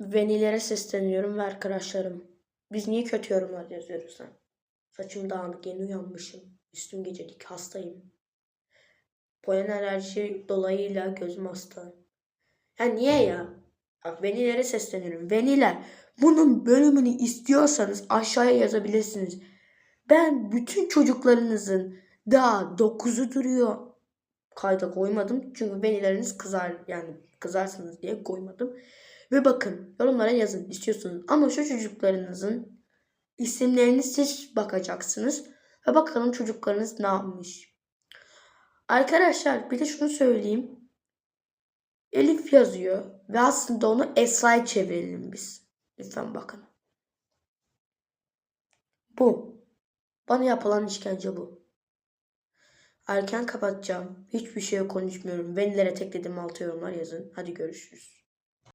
Venilere sesleniyorum ve arkadaşlarım. Biz niye kötü yorumlar yazıyoruz lan? Saçım dağınık, yeni uyanmışım. Üstüm gecelik, hastayım. Polen alerji dolayıyla gözüm hasta. Ya niye ya? Bak venilere sesleniyorum. Veniler, bunun bölümünü istiyorsanız aşağıya yazabilirsiniz. Ben bütün çocuklarınızın daha 9'u duruyor. Kayda koymadım. Çünkü venileriniz kızar yani kızarsınız diye koymadım. Ve bakın yorumlara yazın istiyorsunuz. Ama şu çocuklarınızın isimlerini siz bakacaksınız. Ve bakalım çocuklarınız ne yapmış. Arkadaşlar bir de şunu söyleyeyim. Elif yazıyor. Ve aslında onu Esra'ya çevirelim biz. Lütfen bakın. Bu. Bana yapılan işkence bu. Erken kapatacağım. Hiçbir şey konuşmuyorum. Venilere tekledim altı yorumlar yazın. Hadi görüşürüz.